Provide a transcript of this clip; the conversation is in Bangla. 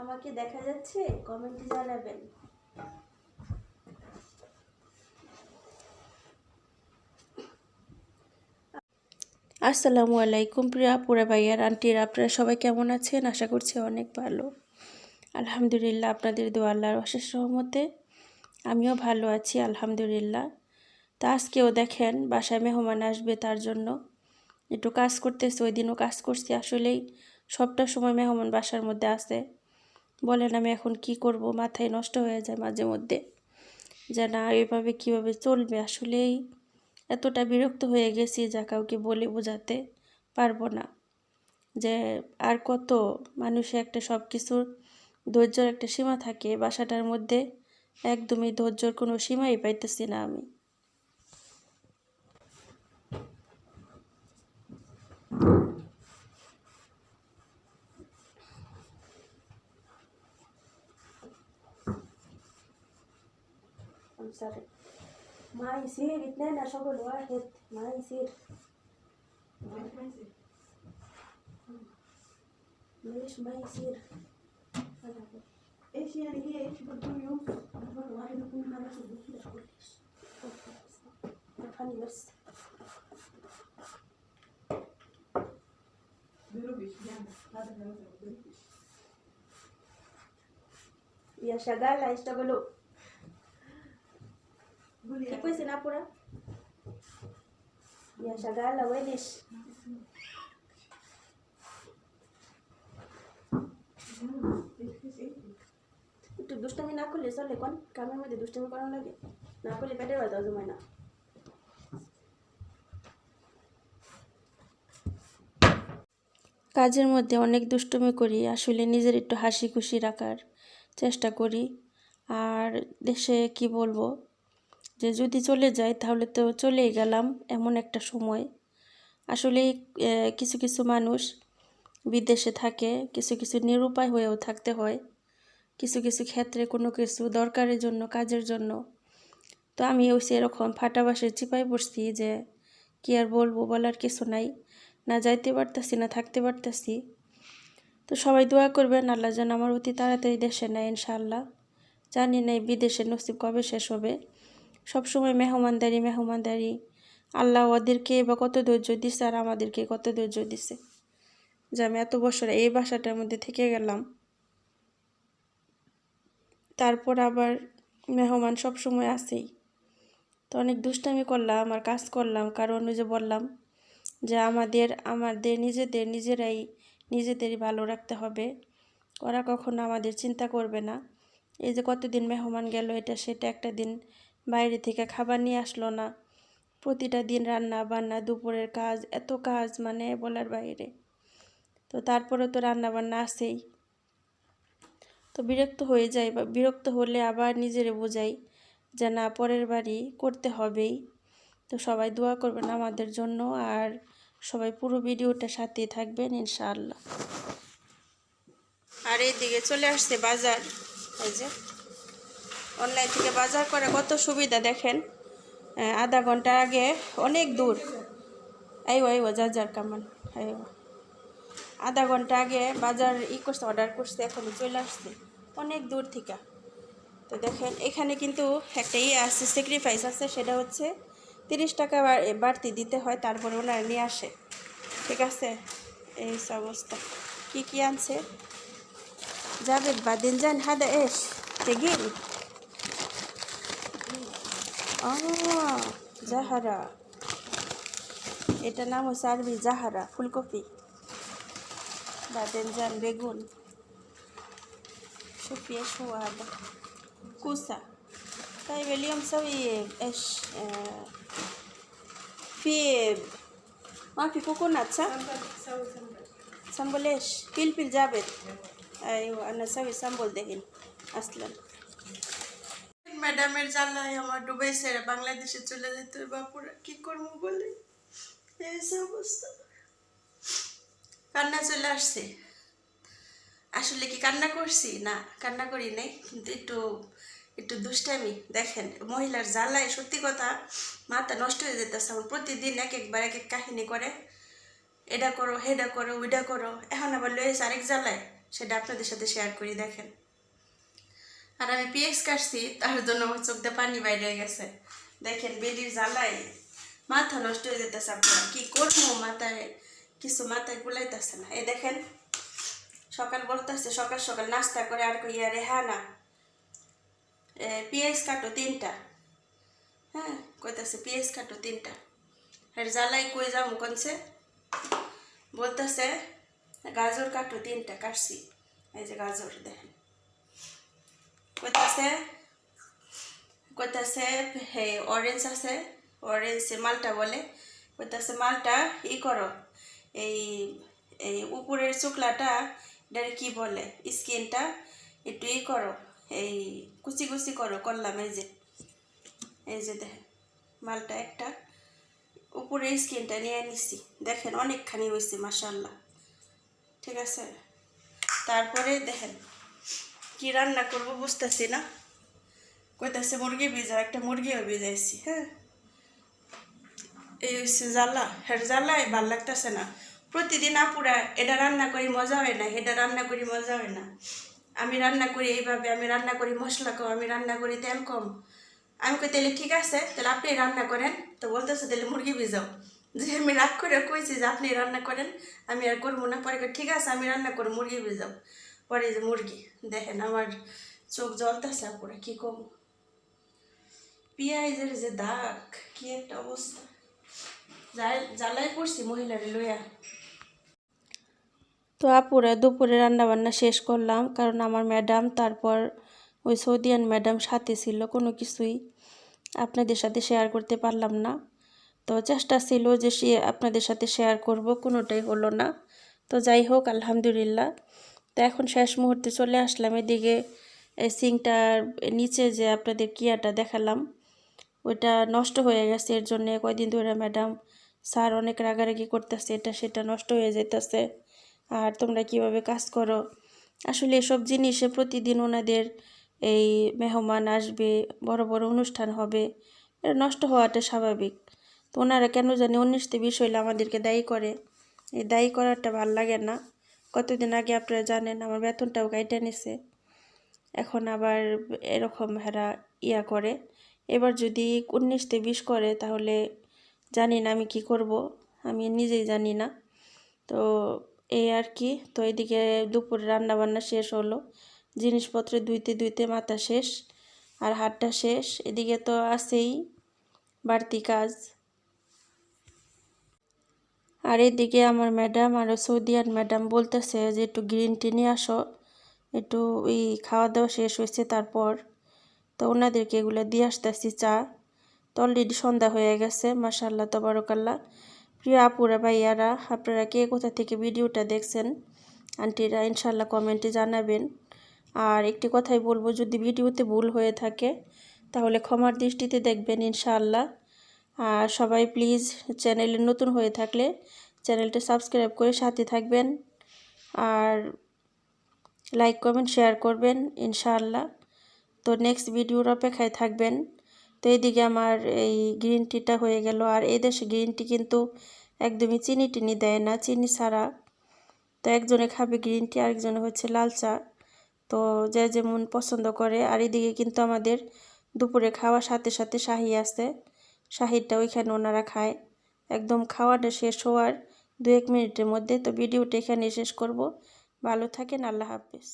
আমাকে দেখা যাচ্ছে? কমেন্টে জানাবেন। আসসালামু আলাইকুম প্রিয়া, পুরা ভাইয়ার আন্টির, আপনারা সবাই কেমন আছেন? আশা করছি অনেক ভালো। আলহামদুলিল্লাহ, আপনাদের দোয়া আল্লাহর অশেষ সহমতে আমিও ভালো আছি, আলহামদুলিল্লাহ। তা আজকেও দেখেন, বাসায় মেহমান আসবে তার জন্য। একটু কাজ করতেছে, ওই দিনও কাজ করছি, আসলেই সবটা সময় মেহমান বাসার মধ্যে আছে। বলেন, আমি এখন কি করব? মাথায় নষ্ট হয়ে যায় মাঝে মধ্যে। যে না, এভাবে কীভাবে চলবে? আসলেই এতটা বিরক্ত হয়ে গেছি যা কাউকে বলে বোঝাতে পারব না। যে আর কত মানুষে একটা সব কিছুর ধৈর্যর একটা সীমা থাকে, বাসাটার মধ্যে একদমই ধৈর্যর কোনো সীমাই পাইতেছি না আমি। خمسة ما يصير اتنين شغل واحد. ما يصير ليش ما يصير إيش يعني هي؟ إيش بتقول يوم؟ شغل واحد يكون ما شغل كده بس. يعني هذا يا شغالة يشتغلوا ঠিক হয়েছে না পুরা ইয়াশা গা লাগাই দিস একটু দুষ্টামি না করলে চলে কোন কামের মধ্যে দুষ্টামি করানো লাগে না করলে পেটে ব্যথা জমায় না কাজের মধ্যে অনেক দুষ্টুমি করি, আসলে নিজের একটু হাসি খুশি রাখার চেষ্টা করি। আর দেশে কি বলব? যে যদি চলে যাই তাহলে তো চলেই গেলাম এমন একটা সময়। আসলে কিছু কিছু মানুষ বিদেশে থাকে, কিছু কিছু নিরুপায় হয়েও থাকতে হয়, কিছু কিছু ক্ষেত্রে কোনো কিছু দরকারের জন্য, কাজের জন্য। তো আমি ওই সেরকম ফাটাবাসে চিপাই পড়ছি যে কি আর বলব বলার কিছু নাই, না যাইতে পারতাছি, না থাকতে পারতাছি। তো সবাই দোয়া করবেন, আল্লাহ যেন আমার অতি তাড়াতাড়ি দেশে নেয় ইনশাআল্লাহ। জানি না এই বিদেশের নসিব কবে শেষ হবে। সবসময় মেহমানদারি মেহমানদারি। আল্লাহ ওদেরকে বা কত ধৈর্য দিছে আর আমাদেরকে কত ধৈর্য দিছে। যে আমি এত বছর এই বাসাটার মধ্যে থেকে গেলাম। তারপর আবার মেহমান সব সময় আসেই তো অনেক দুষ্টামি করলাম আর কাজ করলাম। কারণ ওই যে বললাম যে আমাদের আমাদের নিজেদের, নিজেরাই নিজেদেরই ভালো রাখতে হবে। ওরা কখনো আমাদের চিন্তা করবে না। এই যে কতদিন মেহমান গেল, এটা, সেটা একটা দিন বাইরে থেকে খাবার নিয়ে আসলো না। প্রতিটা দিন রান্না বান্না, দুপুরের কাজ, এত কাজ মানে বলার বাইরে। তো তারপরে তো রান্না বান্না আসেই তো বিরক্ত হয়ে যায় বা বিরক্ত হলে আবার নিজেরে বোঝাই যে না, পরের বাড়ি করতে হবেই। তো সবাই দোয়া করবেন আমাদের জন্য আর সবাই পুরো ভিডিওটা সাথেই থাকবেন ইনশাআল্লাহ। আর এইদিকে চলে আসছে বাজার। এই যে অনলাইন থেকে বাজার করা কত সুবিধা দেখেন। আধা ঘণ্টা আগে অনেক দূর। আইও আইও, যা যার কামান আধা ঘণ্টা আগে বাজার ই করছে অর্ডার করছে এখন চলে আসছে। অনেক দূর থেকে। তো দেখেন, এখানে কিন্তু একটা ইয়ে আছে স্যাক্রিফাইস আছে, সেটা হচ্ছে তিরিশ টাকা বাড়তি দিতে হয়, তারপরে ওনারা নিয়ে আসে। ঠিক আছে? এই অবস্থা কী কী আনছে? যাবে বাদিন যান হাদা এস তেগিল জাহারা এটার নাম হচ্ছে আরবি জাহারা ফুলকপি باذنجان بيقول شوفي ايش هو هذا كوسة طيب اليوم سوي ايش آه في ما في كوكونات صح؟ سامبل ايش؟ فلفل جابت ايوه انا اسوي سامبل دهين اصلا ম্যাডামের জ্বালায় আমার ডুবাইছে বাংলাদেশে চলে যেতে বাপুরা, কি করব বলে? অবস্থা। কান্না চলে আসছে। আসলে কি কান্না করছি? না, কান্না করি নাই, কিন্তু একটু একটু দুষ্টামি। দেখেন, মহিলার জ্বালায় সত্যি কথা মাথা নষ্ট হয়ে যেতেছে। আমার প্রতিদিন এক একবার এক এক কাহিনী করে। এটা করো হেডা করো, ওইটা করো। এখন আবার লয়েছে আরেক জ্বালায়। সেটা আপনাদের সাথে শেয়ার করি, দেখেন। আর আমি পিএক্স কাটছি, তার জন্য আমার চোখ দিয়ে পানি বাইরে হয়ে গেছে। দেখেন, বেলির জ্বালাই মাথা নষ্ট হয়ে যেতেছে আপনার। কি করব, মাথায় কিছু মাথায় গুলাইতেছে না। এই দেখেন, সকাল বলতেছে, সকাল সকাল নাস্তা করে আর কই, আরে হ্যাঁ না। পিএক্স কাটো তিনটা। হ্যাঁ কইতাছে পিএস কাটো তিনটা। আর জ্বালাই কই যাব কোনছে? বলতেছে, গাজর কাটো তিনটা, কাটছি। এই যে গাজর, দেখেন। কইতাছে কইতাছে হে অরেঞ্জ আছে অরেঞ্জ মালটা বলে কইতাছে মালটা ই করো এই এই উপরের শুক্লাটা এটারে কি বলে স্কিনটা একটু ই করো এই কুচি কুচি করো করলাম এই যে এই যে দেখেন মালটা একটা উপরে স্কিনটা নিয়ে নিচ্ছি দেখেন অনেকখানি হয়েছে মাসাল্লাহ ঠিক আছে তারপরে দেখেন কি রান্না করব বুঝতেছি না। কইতাছে মুরগি ভিজা, একটা মুরগিও ভিজাইছি হ্যাঁ। এই হচ্ছে জ্বালা, হের জ্বালাই ভালো লাগতেছে না। প্রতিদিন আপুরা, এটা রান্না করি মজা হয় না এটা রান্না করি মজা হয় না। আমি রান্না করি এইভাবে, আমি রান্না করি মশলা কম, আমি রান্না করি তেল কম। আমি কই তাহলে ঠিক আছে তাহলে আপনি রান্না করেন। তো বলতেছে তাহলে মুরগি ভিজাও। যে আমি রাগ করে কইছি যে আপনি রান্না করেন, আমি আর করব না। পরে ঠিক আছে, আমি রান্না করে মুরগি ভিজাও। পরে যে মুরগি, দেখেন আমার চোখ জ্বলতেছে আপুরা কি কম? পেঁয়াজের যে দাগ, কি একটা অবস্থা। জ্বালাই পড়ছি মহিলারে লইয়া। তো আপুরা দুপুরে রান্না বান্না শেষ করলাম, কারণ আমার ম্যাডাম, তারপর ওই সৌদিয়ান ম্যাডাম সাথে ছিল, কোনো কিছুই আপনাদের সাথে শেয়ার করতে পারলাম না। তো চেষ্টা ছিল যে সে আপনাদের সাথে শেয়ার করব, কোনোটাই হলো না। তো যাই হোক, আলহামদুলিল্লাহ। তো এখন শেষ মুহূর্তে চলে আসলাম। এদিকে এই সিংটার নিচে যে আপনাদের কিয়াটা দেখালাম, ওইটা নষ্ট হয়ে গেছে। এর জন্য কয়দিন ধরে ম্যাডাম স্যার অনেক রাগারাগি করতেছে, এটা সেটা নষ্ট হয়ে যেতেছে আর তোমরা কীভাবে কাজ করো? আসলে এসব জিনিসে প্রতিদিন ওনাদের এই মেহমান আসবে, বড় বড় অনুষ্ঠান হবে এটা নষ্ট হওয়াটা স্বাভাবিক। তো ওনারা কেন জানি উনিশতে বিষ হইলে আমাদেরকে দায়ী করে। এই দায়ী করাটা ভালো লাগে না। কতদিন আগে আপনারা জানেন, আমার বেতনটাও কাইটে নিছে। এখন আবার এরকম হেরা ইয়া করে। এবার যদি উনিশতে বিশ করে, তাহলে জানি না আমি কি করব, আমি নিজেই জানি না। তো এই আর কি, তো এদিকে দুপুরে রান্না বান্না শেষ হলো, জিনিসপত্র ধুইতে ধুইতে মাথা শেষ, আর হাতটা শেষ। এদিকে তো আছেই বাড়তি কাজ। আর এদিকে আমার ম্যাডাম আর সৌদিয়ান ম্যাডাম বলতেছে যে, একটু গ্রিন টি নিয়ে আসো। একটু ওই খাওয়া দাওয়া শেষ হয়েছে তারপর তো ওনাদেরকে এগুলো দিয়ে আসতেছি চা। তো অলরেডি সন্ধ্যা হয়ে গেছে মাসাল্লাহ তবরকাল্লা প্রিয় আপুরা, ভাইয়ারা, আপনারা কে কোথা থেকে ভিডিওটা দেখছেন? আন্টিরা ইনশাল্লাহ কমেন্টে জানাবেন। আর একটি কথাই বলব, যদি ভিডিওতে ভুল হয়ে থাকে তাহলে ক্ষমার দৃষ্টিতে দেখবেন ইনশাআল্লাহ। আর সবাই প্লিজ চ্যানেলে নতুন হয়ে থাকলে চ্যানেলটা সাবস্ক্রাইব করে সাথে থাকবেন আর লাইক করবেন শেয়ার করবেন, ইনশাআল্লাহ। তো নেক্সট ভিডিওর অপেক্ষায় থাকবেন। তো এইদিকে আমার এই গ্রিন টিটা হয়ে গেল। আর এই দেশে গ্রিন টি কিন্তু একদমই চিনি টিনি দেয় না। চিনি ছাড়া তো একজনে খাবে গ্রিন টি আরেকজনে হচ্ছে লাল চা। তো যে যেমন পছন্দ করে। আর এদিকে কিন্তু আমাদের দুপুরে খাওয়ার সাথে সাথে শাহি আছে। শাহিটা ওইখানে ওনারা খায়। একদম খাওয়াটা শেষ হওয়ার দু এক মিনিটের মধ্যে। তো ভিডিওটা এখানে শেষ করব। ভালো থাকেন, আল্লাহ হাফিজ।